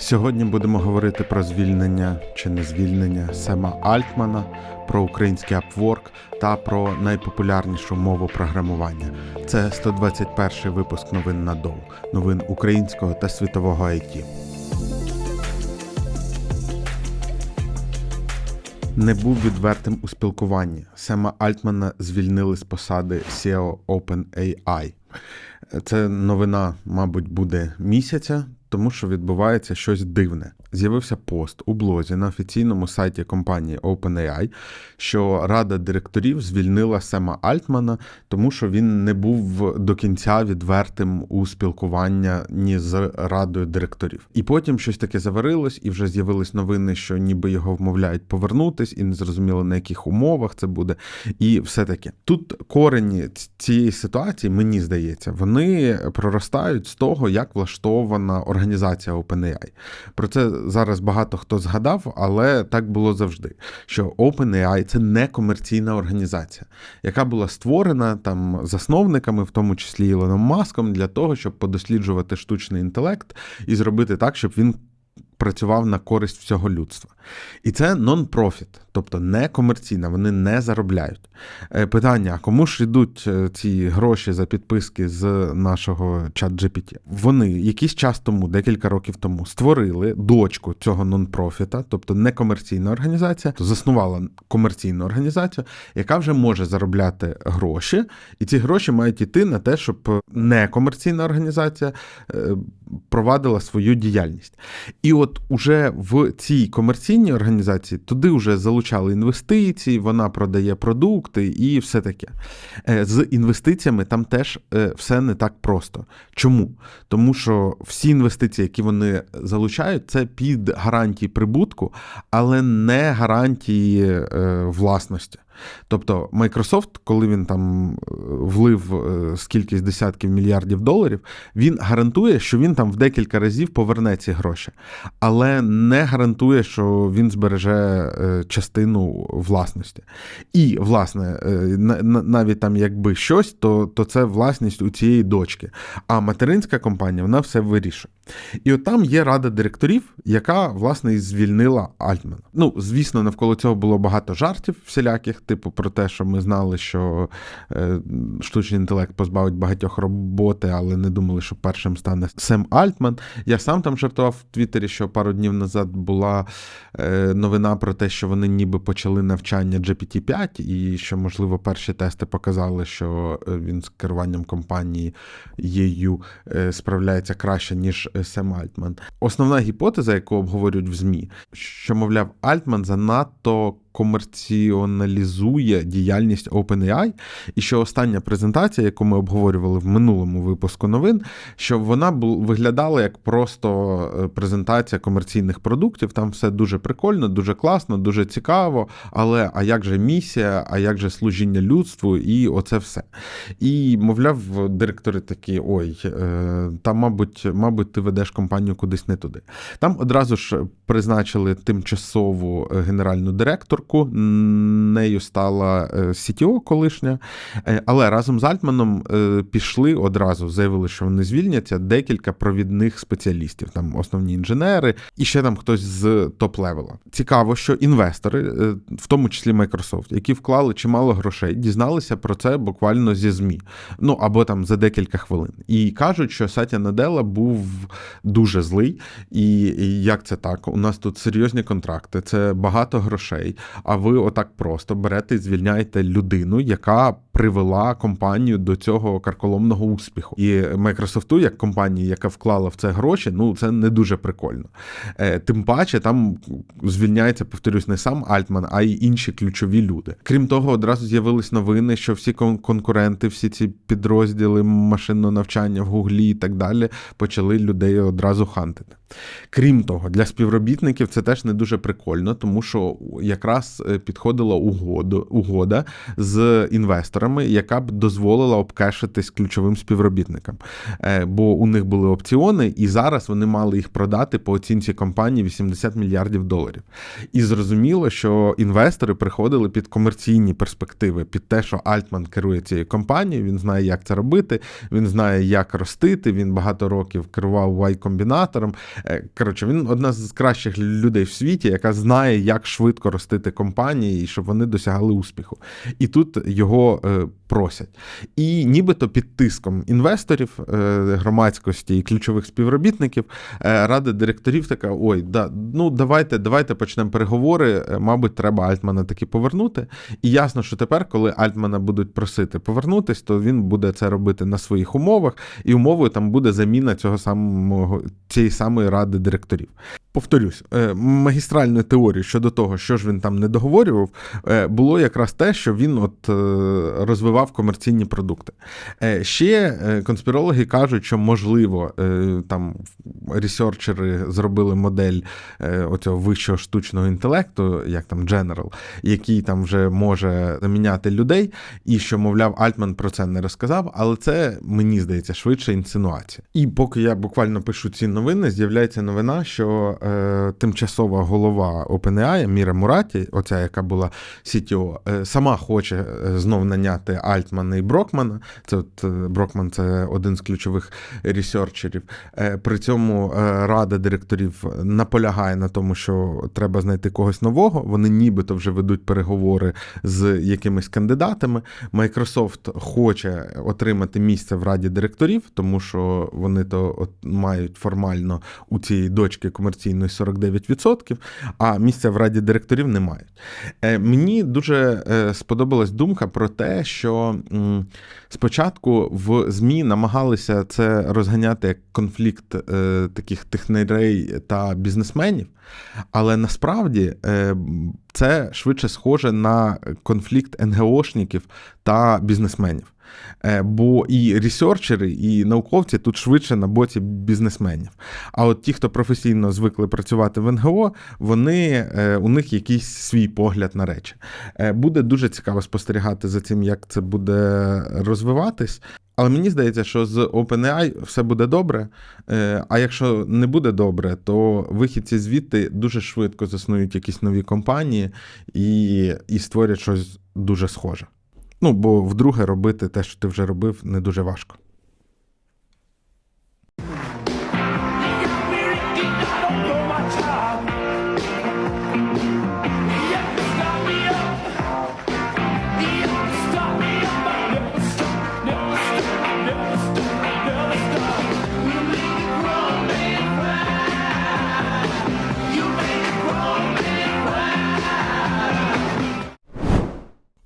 Сьогодні будемо говорити про звільнення чи не звільнення Сема Альтмана, про український Upwork та про найпопулярнішу мову програмування. Це 121 випуск новин на Доу, новин українського та світового IT. Не був відвертим у спілкуванні. Сема Альтмана звільнили з посади SEO OpenAI. Це новина, мабуть, буде місяця, тому що відбувається щось дивне. З'явився пост у блозі на офіційному сайті компанії OpenAI, що рада директорів звільнила Сема Альтмана, тому що він не був до кінця відвертим у спілкування ні з радою директорів. І потім щось таке заварилось, і вже з'явились новини, що ніби його вмовляють повернутись, і не зрозуміло на яких умовах це буде. І все таке. Тут корені цієї ситуації, мені здається, вони проростають з того, як влаштована організація OpenAI. Про це зараз багато хто згадав, але так було завжди. Що OpenAI – це не комерційна організація, яка була створена там засновниками, в тому числі Ілоном Маском, для того, щоб подосліджувати штучний інтелект і зробити так, щоб він. Працював на користь всього людства. І це нон-профіт, тобто не комерційна, вони не заробляють. Е, Питання: кому ж йдуть е, ці гроші за підписки з нашого чат GPT? Вони якийсь час тому, декілька років тому, створили дочку цього нон-профіта, тобто не комерційна організація, заснувала комерційну організацію, яка вже може заробляти гроші, і ці гроші мають йти на те, щоб некомерційна організація е, провадила свою діяльність. І от уже в цій комерційній організації туди вже залучали інвестиції, вона продає продукти і все таке. Е, З інвестиціями там теж е, все не так просто. Чому? Тому що всі інвестиції, які вони залучають, це під гарантії прибутку, але не гарантії е, власності. Тобто Microsoft, коли він там влив е, скількись десятків мільярдів доларів, він гарантує, що він там в декілька разів поверне ці гроші, але не гарантує, що він збереже е, частину власності. І, власне, е, навіть там якби щось, то, то це власність у цієї дочки. А материнська компанія вона все вирішує. І от там є рада директорів, яка власне і звільнила Альтмана. Ну, звісно, навколо цього було багато жартів всіляких, типу про те, що ми знали, що е, штучний інтелект позбавить багатьох роботи, але не думали, що першим стане Сем Альтман. Я сам там жартував в Твіттері, що пару днів назад була е, новина про те, що вони ніби почали навчання GPT-5, і що, можливо, перші тести показали, що е, він з керуванням компанії ЄЮ справляється краще, ніж Сем Альтман. Основна гіпотеза, яку обговорюють в ЗМІ, що, мовляв, Альтман занадто комерціоналізує діяльність OpenAI, і що остання презентація, яку ми обговорювали в минулому випуску новин, що вона виглядала як просто е, презентація комерційних продуктів. Там все дуже прикольно, дуже класно, дуже цікаво. Але а як же місія, а як же служіння людству, і оце все. І, мовляв, директори такі: ой, е, там, мабуть, мабуть, ти ведеш компанію кудись не туди. Там одразу ж призначили тимчасову е, генеральну директорку. Нею стала CTO колишня, Е, але разом з Альтманом е, пішли одразу, заявили, що вони звільняться декілька провідних спеціалістів, там основні інженери, і ще там хтось з топ-левела. Цікаво, що інвестори, е, в тому числі Microsoft, які вклали чимало грошей, дізналися про це буквально зі ЗМІ. Ну або там за декілька хвилин. І кажуть, що Сатя Наделла був дуже злий. І як це так? У нас тут серйозні контракти, це багато грошей. А ви отак просто берете і звільняєте людину, яка привела компанію до цього карколомного успіху. І Microsoft, як компанії, яка вклала в це гроші, ну це не дуже прикольно. Е, тим паче, там звільняється, повторюсь, не сам Альтман, а й інші ключові люди. Крім того, одразу з'явились новини, що всі конкуренти, всі ці підрозділи машинного навчання в Гуглі і так далі почали людей одразу хантити. Крім того, для співробітників це теж не дуже прикольно, тому що якраз е, підходила угода, угода з інвесторами, яка б дозволила обкешитись ключовим співробітникам. Е, бо у них були опціони, і зараз вони мали їх продати по оцінці компанії 80 мільярдів доларів. І зрозуміло, що інвестори приходили під комерційні перспективи, під те, що Альтман керує цією компанією, він знає, як це робити, він знає, як ростити. Він багато років керував Y-комбінатором. Е, Коротше, він одна з кращих людей в світі, яка знає, як швидко ростити компанії, і щоб вони досягали успіху. І тут його е, просять. І нібито під тиском інвесторів, е, громадськості і ключових співробітників е, рада директорів така: ой, да, ну давайте, давайте почнемо переговори. Е, Мабуть, треба Альтмана таки повернути. І ясно, що тепер, коли Альтмана будуть просити повернутись, то він буде це робити на своїх умовах, і умовою там буде заміна цього самого цієї самої ради директорів. Повторюсь, е, магістральною теорією щодо того, що ж він там не договорював, е, було якраз те, що він от е, розвивав комерційні продукти. Ще конспірологи кажуть, що можливо там ресерчери зробили модель оцього вищого штучного інтелекту, як там General, який там вже може заміняти людей, і що, мовляв, Альтман про це не розказав, але це мені здається швидше інсинуація. І поки я буквально пишу ці новини, з'являється новина, що е, тимчасова голова OpenAI Міра Мураті, оця яка була CTO, е, сама хоче е, знов наняти Альтмана і Брокмана. Це от е, Брокман це один з ключових ресерчерів. Е, при цьому е, рада директорів наполягає на тому, що треба знайти когось нового. Вони нібито вже ведуть переговори з якимись кандидатами. Microsoft хоче отримати місце в раді директорів, тому що вони то от мають формально у цієї дочки комерційної 49%, а місця в раді директорів не мають. Е, Мені дуже е, сподобалась думка про те, що спочатку в ЗМІ намагалися це розганяти як конфлікт е, таких технарей та бізнесменів, але насправді це швидше схоже на конфлікт НГОшників та бізнесменів. Е, Бо і ресерчери, і науковці тут швидше на боці бізнесменів. А от ті, хто професійно звикли працювати в НГО, вони е, у них якийсь свій погляд на речі. Е, Буде дуже цікаво спостерігати за цим, як це буде розвиватись. Але мені здається, що з OpenAI все буде добре. А якщо не буде добре, то вихідці звідти дуже швидко заснують якісь нові компанії і, і створять щось дуже схоже. Ну, бо вдруге робити те, що ти вже робив, не дуже важко.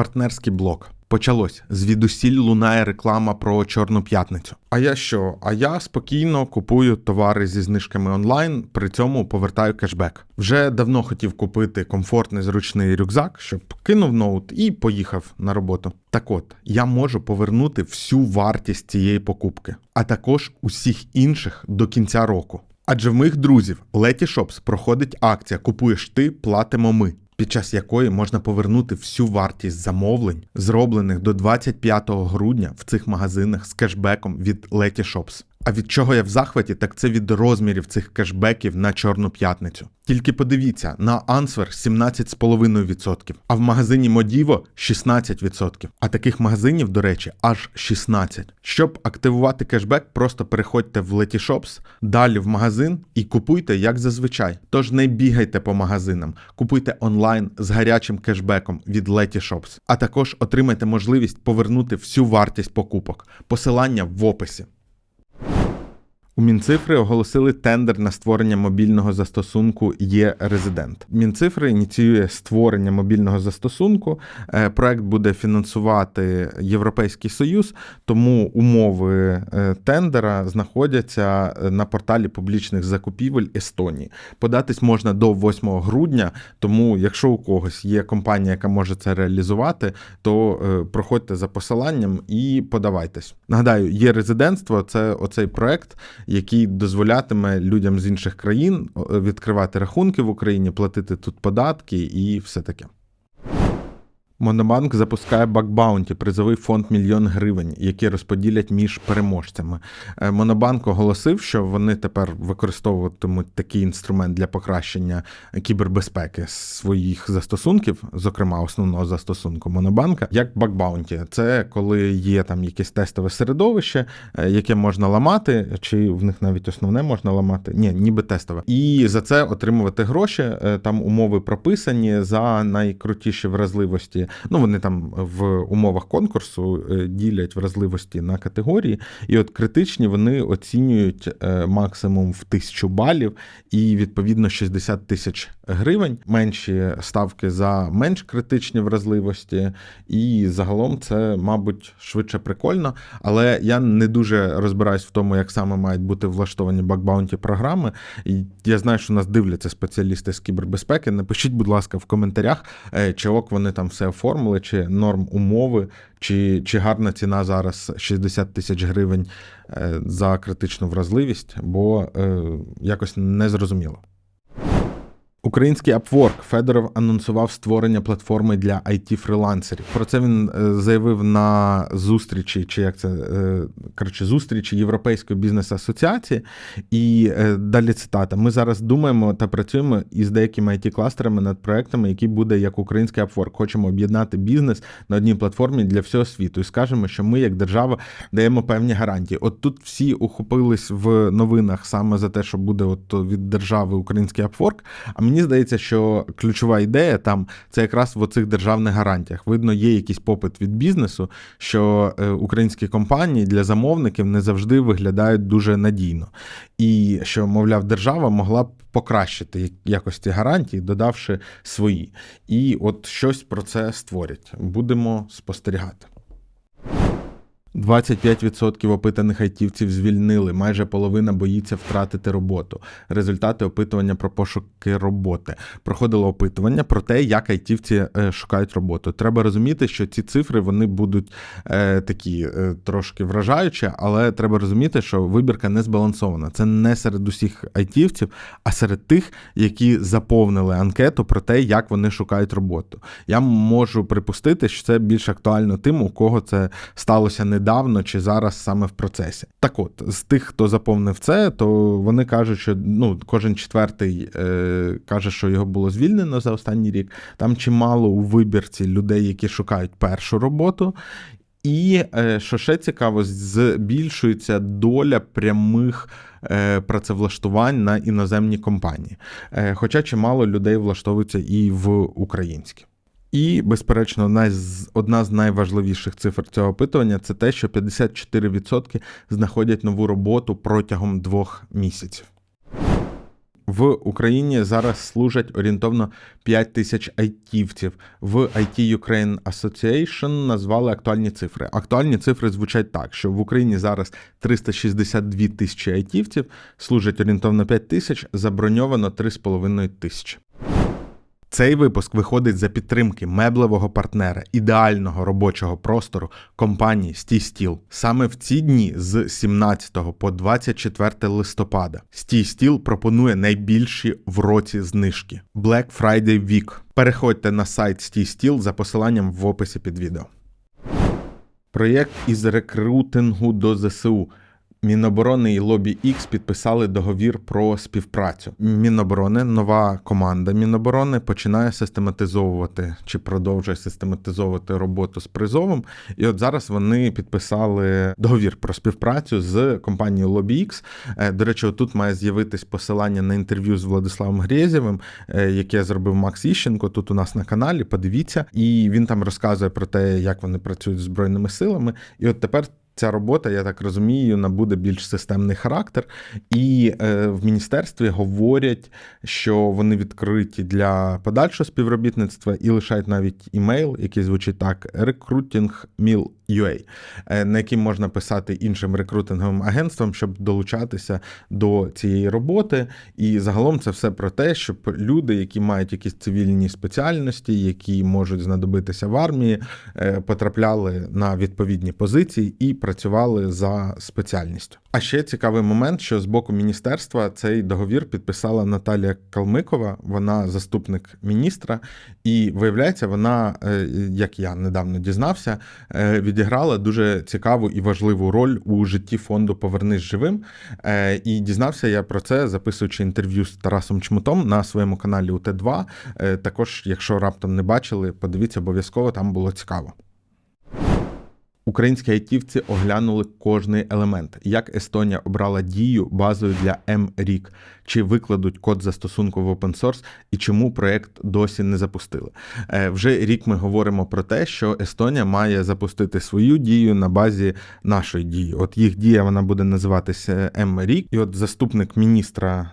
Партнерський блок. Почалось. Звідусіль лунає реклама про Чорну п'ятницю. А я що? А я спокійно купую товари зі знижками онлайн, при цьому повертаю кешбек. Вже давно хотів купити комфортний зручний рюкзак, щоб кинув ноут і поїхав на роботу. Так от, я можу повернути всю вартість цієї покупки, а також усіх інших до кінця року. Адже в моїх друзів Letyshops проходить акція Купуєш ти, платимо ми під час якої можна повернути всю вартість замовлень, зроблених до 25 грудня в цих магазинах з кешбеком від Letyshops. А від чого я в захваті, так це від розмірів цих кешбеків на Чорну п'ятницю. Тільки подивіться, на Answer 17,5%, а в магазині Modivo 16%. А таких магазинів, до речі, аж 16. Щоб активувати кешбек, просто переходьте в Letyshops, далі в магазин і купуйте як зазвичай. Тож не бігайте по магазинам, купуйте онлайн з гарячим кешбеком від Letyshops, а також отримайте можливість повернути всю вартість покупок. Посилання в описі. У Мінцифри оголосили тендер на створення мобільного застосунку є резидент. Мінцифри ініціює створення мобільного застосунку. Е, Проект буде фінансувати Європейський Союз, тому умови е, тендера знаходяться е, на порталі публічних закупівель Естонії. Податись можна до 8 грудня. Тому, якщо у когось є компанія, яка може це реалізувати, то проходьте за посиланням і подавайтесь. Нагадаю, є резидентство це оцей проект, який дозволятиме людям з інших країн е, відкривати рахунки в Україні, платити тут податки і все таке. Монобанк запускає бакбаунті, призовий фонд мільйон гривень, які розподілять між переможцями. Е, Монобанк оголосив, що вони тепер використовуватимуть такий інструмент для покращення кібербезпеки своїх застосунків, зокрема основного застосунку Монобанка, як бакбаунті. Це коли є там якесь тестове середовище, е, яке можна ламати, чи в них навіть основне можна ламати. Ні, ніби тестове. І за це отримувати гроші. Е, Там умови прописані за найкрутіші вразливості. Ну, вони там в умовах конкурсу е, ділять вразливості на категорії, і от критичні вони оцінюють е, максимум в тисячу балів і відповідно 60 тисяч гривень. Менші ставки за менш критичні вразливості. І загалом це, мабуть, швидше прикольно. Але я не дуже розбираюсь в тому, як саме мають бути влаштовані бакбаунті програми. І я знаю, що нас дивляться спеціалісти з кібербезпеки. Напишіть, будь ласка, в коментарях, е, чи ок вони там все оформили, чи норм умови, чи, чи гарна ціна зараз 60 тисяч гривень е, за критичну вразливість, бо е, якось не зрозуміло. Український Upwork Федоров анонсував створення платформи для it фрилансерів. Про це він е, заявив на зустрічі, чи як це е, коротше, зустрічі Європейської бізнес-асоціації. І е, далі цитата: ми зараз думаємо та працюємо із деякими it кластерами над проектами, які буде як український Upwork. Хочемо об'єднати бізнес на одній платформі для всього світу. І скажемо, що ми, як держава, даємо певні гарантії. От тут всі ухопились в новинах саме за те, що буде от від держави український Upwork. А мені здається, що ключова ідея там це якраз в оцих державних гарантіях. Видно, є якийсь попит від бізнесу, що е, українські компанії для замовників не завжди виглядають дуже надійно. І що, мовляв, держава могла б покращити якості гарантій, додавши свої. І от щось про це створять. Будемо спостерігати. 25% опитаних айтівців звільнили. Майже половина боїться втратити роботу. Результати опитування про пошуки роботи. Проходило опитування про те, як айтівці е, шукають роботу. Треба розуміти, що ці цифри вони будуть е, такі е, трошки вражаючі, але треба розуміти, що вибірка не збалансована. Це не серед усіх айтівців, а серед тих, які заповнили анкету про те, як вони шукають роботу. Я можу припустити, що це більш актуально тим, у кого це сталося не недавно чи зараз саме в процесі. Так от, з тих, хто заповнив це, то вони кажуть, що ну, кожен четвертий е, каже, що його було звільнено за останній рік. Там чимало у вибірці людей, які шукають першу роботу. І е, що ще цікаво, збільшується доля прямих е, працевлаштувань на іноземні компанії. Е, хоча чимало людей влаштовується і в українські. І, безперечно, одна з найважливіших цифр цього опитування це те, що 54% знаходять нову роботу протягом двох місяців. В Україні зараз служать орієнтовно 5 тисяч айтівців. В IT Ukraine Association назвали актуальні цифри. Актуальні цифри звучать так, що в Україні зараз 362 тисячі айтівців, служать орієнтовно 5 тисяч, заброньовано 3,5 тисячі. Цей випуск виходить за підтримки меблевого партнера, ідеального робочого простору компанії Стій Стіл. Саме в ці дні з 17 по 24 листопада Стій Стіл пропонує найбільші в році знижки Black Friday Week. Переходьте на сайт Стій за посиланням в описі під відео. Проєкт із рекрутингу до ЗСУ. Міноборони і Лобі X підписали договір про співпрацю. Міноборони, нова команда Міноборони починає систематизовувати чи продовжує систематизовувати роботу з призовом. І от зараз вони підписали договір про співпрацю з компанією Lobby X. Е, до речі, тут має з'явитись посилання на інтерв'ю з Владиславом Грєзєвим, е, яке зробив Макс Іщенко. Тут у нас на каналі. Подивіться, і він там розказує про те, як вони працюють з збройними силами. І от тепер ця робота, я так розумію, набуде більш системний характер. І е, в міністерстві говорять, що вони відкриті для подальшого співробітництва і лишають навіть імейл, який звучить так: recruitingmilx UA, е, на який можна писати іншим рекрутинговим агентствам, щоб долучатися до цієї роботи. І загалом це все про те, щоб люди, які мають якісь цивільні спеціальності, які можуть знадобитися в армії, е, потрапляли на відповідні позиції і працювали за спеціальністю. А ще цікавий момент, що з боку міністерства цей договір підписала Наталія Калмикова, вона заступник міністра, і виявляється, вона, е, як я недавно дізнався, е, відіграла дуже цікаву і важливу роль у житті фонду Повернись живим. Е, І дізнався я про це, записуючи інтерв'ю з Тарасом Чмутом на своєму каналі УТ2. Е, Також, якщо раптом не бачили, подивіться обов'язково, там було цікаво. Українські айтівці оглянули кожний елемент, як Естонія обрала дію базою для МРІК, чи викладуть код застосунку в open source і чому проект досі не запустили. Е, Вже рік ми говоримо про те, що Естонія має запустити свою дію на базі нашої дії. От їх дія вона буде називатися МРІК, і от заступник міністра.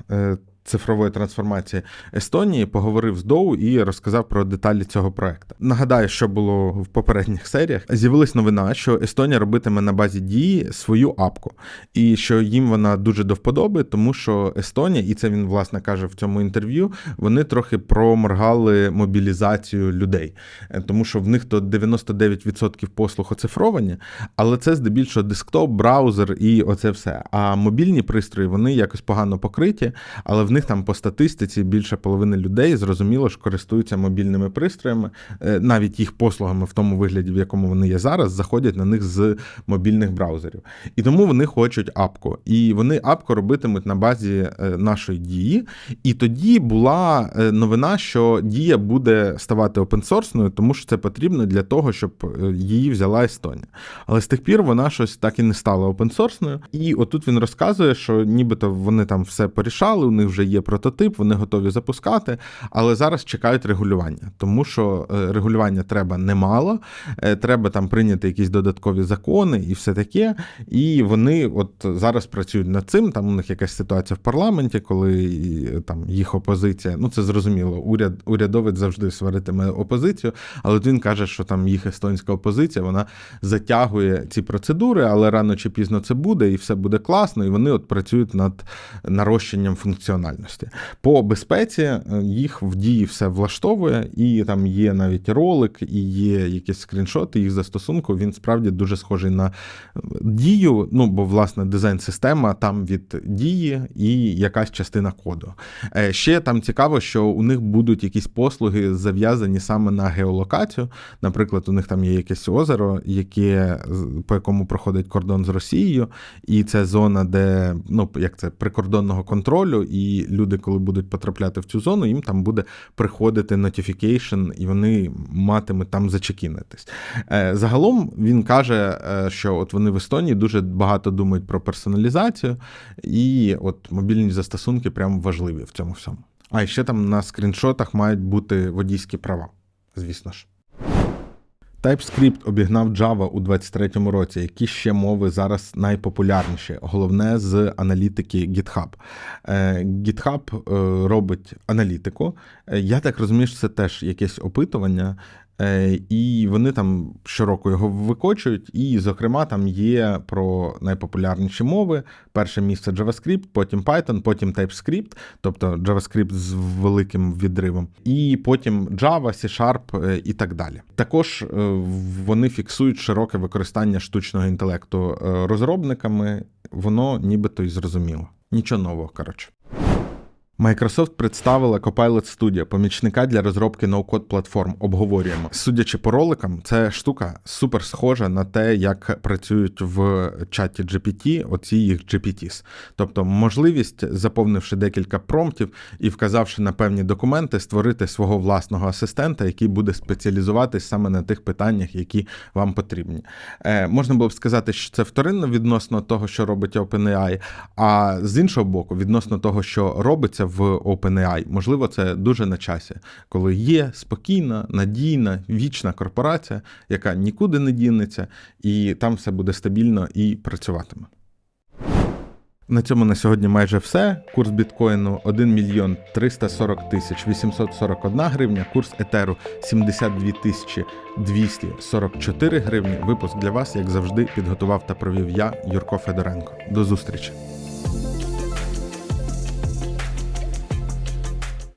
Цифрової трансформації Естонії поговорив з Доу і розказав про деталі цього проекту. Нагадаю, що було в попередніх серіях. З'явилась новина, що Естонія робитиме на базі дії свою апку, і що їм вона дуже до вподоби, тому що Естонія, і це він власне каже в цьому інтерв'ю. Вони трохи проморгали мобілізацію людей, Е, тому що в них то 99% послуг оцифровані, але це здебільшого десктоп, браузер і оце все. А мобільні пристрої вони якось погано покриті, але в них там по статистиці більше половини людей зрозуміло ж користуються мобільними пристроями, е, навіть їх послугами в тому вигляді, в якому вони є зараз, заходять на них з мобільних браузерів. І тому вони хочуть апку. І вони апку робитимуть на базі е, нашої дії. І тоді була е, новина, що дія буде ставати опенсорсною, тому що це потрібно для того, щоб її взяла Естонія. Але з тих пір вона щось так і не стала опенсорсною. І отут він розказує, що нібито вони там все порішали, у них вже є прототип, вони готові запускати, але зараз чекають регулювання, тому що е, регулювання треба немало, е, треба там прийняти якісь додаткові закони і все таке. І вони от зараз працюють над цим. Там у них якась ситуація в парламенті, коли там їх опозиція, ну це зрозуміло, уряд урядовець завжди сваритиме опозицію, але він каже, що там їх естонська опозиція вона затягує ці процедури, але рано чи пізно це буде, і все буде класно. І вони от працюють над нарощенням функціональності. По безпеці е, їх в дії все влаштовує, і там є навіть ролик, і є якісь скріншоти їх застосунку. Він справді дуже схожий на дію. Ну бо власне дизайн-система там від дії і якась частина коду. Е, Ще там цікаво, що у них будуть якісь послуги зав'язані саме на геолокацію. Наприклад, у них там є якесь озеро, яке по якому проходить кордон з Росією, і це зона, де ну як це прикордонного контролю, і люди, коли будуть потрапляти в цю зону, їм там буде приходити notification, і вони матимуть там зачекінитись. Е, Загалом він каже, е, що от вони в Естонії дуже багато думають про персоналізацію, і от мобільні застосунки прям важливі в цьому всьому. А ще там на скріншотах мають бути водійські права, звісно ж. TypeScript обігнав Java у 23-му році. Які ще мови зараз найпопулярніші? Головне з аналітики GitHub. Е, GitHub е, робить аналітику. Е, Я так розумію, що це теж якесь опитування. Е, І вони там щороку його викочують, і, зокрема, там є про найпопулярніші мови. Перше місце JavaScript, потім Python, потім TypeScript, тобто JavaScript з великим відривом, і потім Java, C-Sharp е, і так далі. Також е, вони фіксують широке використання штучного інтелекту розробниками. Воно нібито й зрозуміло. Нічого нового, коротше. Microsoft представила Copilot Studio, помічника для розробки ноу-код платформ. Обговорюємо. Судячи по роликам, це штука супер схожа на те, як працюють в чаті GPT, оці їх GPTs. Тобто можливість, заповнивши декілька промптів і вказавши на певні документи, створити свого власного асистента, який буде спеціалізуватись саме на тих питаннях, які вам потрібні. Е, можна було б сказати, що це вторинно відносно того, що робить OpenAI, а з іншого боку, відносно того, що робиться в OpenAI, можливо, це дуже на часі, коли є спокійна, надійна, вічна корпорація, яка нікуди не дінеться, і там все буде стабільно і працюватиме. На цьому на сьогодні майже все. Курс біткоїну 1 мільйон 340 тисяч 841 гривня, курс етеру 72 тисячі 244 гривні. Випуск для вас, як завжди, підготував та провів я, Юрко Федоренко. До зустрічі!